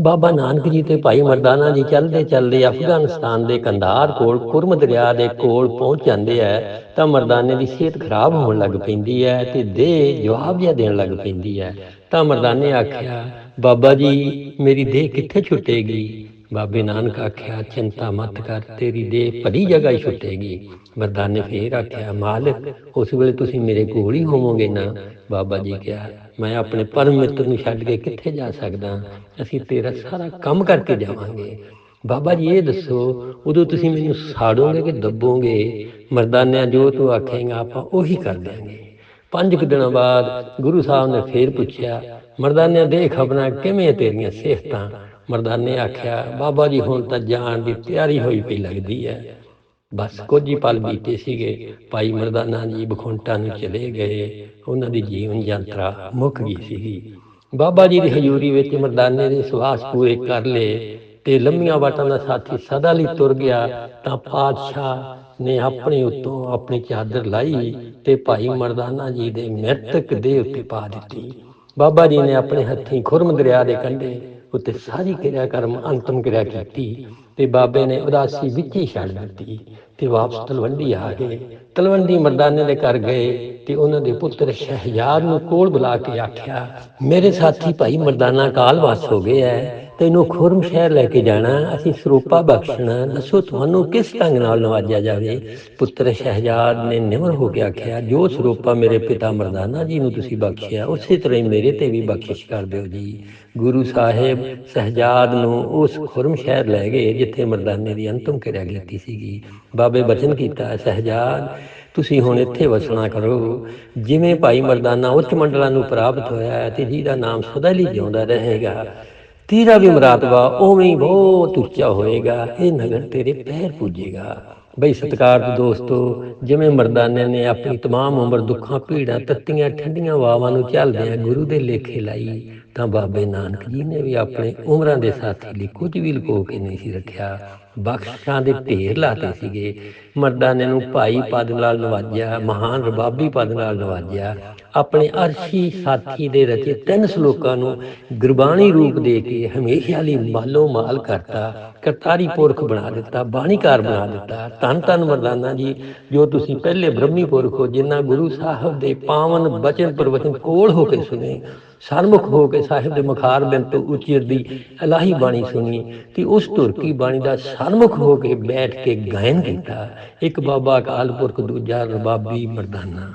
ਬਾਬਾ ਨਾਨਕ ਜੀ ਤੇ ਭਾਈ ਮਰਦਾਨਾ ਜੀ ਚੱਲਦੇ ਚੱਲਦੇ ਅਫਗਾਨਿਸਤਾਨ ਦੇ ਕੰਧਾਰ ਕੋਲ ਕੁਰਮ ਦਰਿਆ ਦੇ ਕੋਲ ਪਹੁੰਚ ਜਾਂਦੇ ਆ ਤਾਂ ਮਰਦਾਨੇ ਦੀ ਸਿਹਤ ਖਰਾਬ ਹੋਣ ਲੱਗ ਪੈਂਦੀ ਹੈ ਤੇ ਦੇਹ ਜਵਾਬ ਜਿਹਾ ਦੇਣ ਲੱਗ ਪੈਂਦੀ ਹੈ ਤਾਂ ਮਰਦਾਨੇ ਆਖਿਆ, ਬਾਬਾ ਜੀ, ਮੇਰੀ ਦੇਹ ਕਿੱਥੇ ਛੁੱਟੇਗੀ? ਬਾਬੇ ਨਾਨਕ ਆਖਿਆ, ਚਿੰਤਾ ਮਤ ਕਰ, ਤੇਰੀ ਦੇਹ ਭਲੀ ਜਗ੍ਹਾ ਹੀ ਛੁੱਟੇਗੀ ਮਰਦਾਨੇ ਫੇਰ ਆਖਿਆ, ਮਾਲਕ, ਉਸ ਵੇਲੇ ਤੁਸੀਂ ਮੇਰੇ ਕੋਲ ਹੀ ਹੋਵੋਗੇ ਨਾ? ਬਾਬਾ ਜੀ ਕਿਹਾ, ਮੈਂ ਆਪਣੇ ਪਰਮ ਮਿੱਤਰ ਨੂੰ ਛੱਡ ਕੇ ਕਿੱਥੇ ਜਾ ਸਕਦਾ? ਅਸੀਂ ਤੇਰਾ ਸਾਰਾ ਕੰਮ ਕਰਕੇ ਜਾਵਾਂਗੇ। ਬਾਬਾ ਜੀ ਇਹ ਦੱਸੋ, ਉਦੋਂ ਤੁਸੀਂ ਮੈਨੂੰ ਸਾੜੋਗੇ ਕਿ ਦੱਬੋਗੇ? ਮਰਦਾਨਿਆਂ ਜੋ ਤੂੰ ਆਖੇਂਗਾ, ਆਪਾਂ ਉਹੀ ਕਰ ਦਿਆਂਗੇ। ਪੰਜ ਕੁ ਦਿਨਾਂ ਬਾਅਦ ਗੁਰੂ ਸਾਹਿਬ ਨੇ ਫੇਰ ਪੁੱਛਿਆ, ਮਰਦਾਨਿਆਂ ਦੇ ਖਬਰਾਂ ਕਿਵੇਂ ਤੇਰੀਆਂ ਸਿਹਤਾਂ? ਮਰਦਾਨੇ ਆਖਿਆ, ਬਾਬਾ ਜੀ, ਹੁਣ ਤਾਂ ਜਾਣ ਦੀ ਤਿਆਰੀ ਹੋਈ ਪਈ ਲੱਗਦੀ ਹੈ। ਬਸ ਕੁਝ ਹੀ ਪਲ ਬੀਤੇ ਸੀਗੇ। ਭਾਈ ਮਰਦਾਨਾ ਜੀ ਬਖੁੰਟਾ ਨੂੰ ਚਲੇ ਗਏ। ਉਹਨਾਂ ਦੀ ਜੀਵਨ ਯਾਤਰਾ ਮੁੱਕ ਗਈ ਸੀਗੀ। ਬਾਬਾ ਜੀ ਦੀ ਹਜ਼ੂਰੀ ਵਿੱਚ ਮਰਦਾਨੇ ਦੇ ਸੁਆਸ ਪੂਰੇ ਕਰ ਲਏ ਤੇ ਲੰਮੀਆਂ ਬਾਟਾਂ ਦਾ ਸਾਥੀ ਸਦਾ ਲਈ ਤੁਰ ਗਿਆ। ਤਾਂ ਪਾਤਸ਼ਾਹ ਨੇ ਆਪਣੇ ਉੱਤੋਂ ਆਪਣੀ ਚਾਦਰ ਲਾਈ ਤੇ ਭਾਈ ਮਰਦਾਨਾ ਜੀ ਦੇ ਮ੍ਰਿਤਕ ਦੇਹ ਉੱਤੇ ਪਾ ਦਿੱਤੀ। ਬਾਬਾ ਜੀ ਨੇ ਆਪਣੇ ਹੱਥੀਂ ਖੁਰਮ ਦਰਿਆ ਦੇ ਕੰਢੇ ਉੱਤੇ ਸਾਰੀ ਕਿਰਿਆ ਕਰਮ ਅੰਤਮ ਕਿਰਿਆ ਕੀਤੀ। ਤੇ ਬਾਬੇ ਨੇ ਉਦਾਸੀ ਵਿੱਚ ਹੀ ਛੱਡ ਦਿੱਤੀ ਤੇ ਵਾਪਸ ਤਲਵੰਡੀ ਆ ਗਏ। ਤਲਵੰਡੀ ਮਰਦਾਨੇ ਦੇ ਘਰ ਗਏ ਤੇ ਉਹਨਾਂ ਦੇ ਪੁੱਤਰ ਸ਼ਹਿਜਾਦ ਨੂੰ ਕੋਲ ਬੁਲਾ ਕੇ ਆਖਿਆ, ਮੇਰੇ ਸਾਥੀ ਭਾਈ ਮਰਦਾਨਾ ਕਾਲਵਾਸ ਹੋ ਗਏ ਐ, ਤੈਨੂੰ ਖੁਰਮ ਸ਼ਹਿਰ ਲੈ ਕੇ ਜਾਣਾ, ਅਸੀਂ ਸਰੂਪਾ ਬਖਸ਼ਣਾ, ਦੱਸੋ ਤੁਹਾਨੂੰ ਕਿਸ ਢੰਗ ਨਾਲ ਨਵਾਜਿਆ ਜਾਵੇ? ਪੁੱਤਰ ਸ਼ਹਿਜਾਦ ਨੇ ਨਿਮਰ ਹੋ ਕੇ ਆਖਿਆ, ਜੋ ਸਰੂਪਾ ਮੇਰੇ ਪਿਤਾ ਮਰਦਾਨਾ ਜੀ ਨੂੰ ਤੁਸੀਂ ਬਖਸ਼ਿਆ, ਉਸੇ ਤਰ੍ਹਾਂ ਹੀ ਮੇਰੇ ਤੇ ਵੀ ਬਖਸ਼ਿਸ਼ ਕਰ ਦਿਓ ਜੀ। ਗੁਰੂ ਸਾਹਿਬ ਸ਼ਹਿਜਾਦ ਨੂੰ ਉਸ ਖੁਰਮ ਸ਼ਹਿਰ ਲੈ ਗਏ ਜਿੱਥੇ ਮਰਦਾਨੇ ਦੀ ਅੰਤਮ ਕਿਰਿਆ ਕੀਤੀ ਸੀਗੀ। ਬਾਬੇ ਬਚਨ ਕੀਤਾ ਸਹਜਾਦ ਤੁਸੀਂ ਹੁਣ ਇੱਥੇ ਵਸਣਾ ਕਰੋ। ਜਿਵੇਂ ਭਾਈ ਮਰਦਾਨਾ ਉੱਚ ਮੰਡਲਾਂ ਨੂੰ ਪ੍ਰਾਪਤ ਹੋਇਆ ਹੈ, ਤੇ ਜਿਹਦਾ ਨਾਮ ਸਦਾ ਲਈ ਜਿਉਂਦਾ ਰਹੇਗਾ। ਤੀਰਾ ਵੀ ਮਰਾਤਬਾ ਉਵੇਂ ਹੀ ਬਹੁਤ ਉੱਚਾ ਹੋਏਗਾ। ਇਹ ਨਗਰ ਤੇਰੇ ਪੈਰ ਪੂਜੇਗਾ। ਬਈ ਸਤਿਕਾਰਤ ਦੋਸਤੋ ਜਿਵੇਂ ਮਰਦਾਨੇ ਨੇ ਆਪਣੀ तमाम ਉਮਰ ਦੁੱਖਾਂ ਪੀੜਾਂ ਤੱਤੀਆਂ ਠੰਡੀਆਂ ਵਾਵਾਂ ਨੂੰ ਝੱਲਦਿਆਂ ਗੁਰੂ ਦੇ ਲੇਖੇ ਲਾਈ ਤਾਂ ਬਾਬੇ ਨਾਨਕ ਜੀ ਨੇ ਵੀ ਆਪਣੇ ਉਮਰਾਂ ਦੇ ਸਾਥੀ ਲਈ ਕੁਝ ਵੀ ਲੁਕੋ ਕੇ ਨਹੀਂ ਸੀ ਰੱਖਿਆ ਬਖਸ਼ਾਂ ਦੇ ਢੇਰ ਲਾਤੇ ਸੀਗੇ ਮਰਦਾਨੇ ਨੂੰ ਭਾਈ ਪਦ ਨਾਲ ਨਵਾਜਿਆ ਮਹਾਨ ਰਬਾਬੀ ਪਦ ਨਾਲ ਨਵਾਜਿਆ ਆਪਣੇ ਅਰਸ਼ੀ ਸਾਥੀ ਦੇ ਰਚੇ ਤਿੰਨ ਸ਼ਲੋਕਾਂ ਨੂੰ ਗੁਰਬਾਣੀ ਰੂਪ ਦੇ ਕੇ ਹਮੇਸ਼ਾ ਲਈ ਮਾਲੋ ਮਾਲ ਕਰਤਾ, ਕਰਤਾਰੀ ਪੁਰਖ ਬਣਾ ਦਿੱਤਾ, ਬਾਣੀਕਾਰ ਬਣਾ ਦਿੱਤਾ। ਧੰਨ ਧੰਨ ਮਰਦਾਨਾ ਜੀ, ਜੋ ਤੁਸੀਂ ਪਹਿਲੇ ਬ੍ਰਹਮੀ ਪੁਰਖ ਹੋ, ਜਿਨ੍ਹਾਂ ਗੁਰੂ ਸਾਹਿਬ ਦੇ ਪਾਵਨ ਬਚਨ ਪ੍ਰਵਚਨ ਕੋਲ ਹੋ ਕੇ ਸੁਣੇ, ਸਰਮੁਖ ਹੋ ਕੇ ਸਾਹਿਬ ਦੇ ਮੁਖਾਰ ਬਿੰਦ ਤੋਂ ਉਚਰਦੀ ਅਲਾਹੀ ਬਾਣੀ ਸੁਣੀ, ਤੇ ਉਸ ਧੁਰਕੀ ਬਾਣੀ ਦਾ ਸਰਮੁਖ ਹੋ ਕੇ ਬੈਠ ਕੇ ਗਾਇਨ ਕੀਤਾ। ਇੱਕ ਬਾਬਾ ਅਕਾਲ ਪੁਰਖ, ਦੂਜਾ ਰਬਾਬੀ ਮਰਦਾਨਾ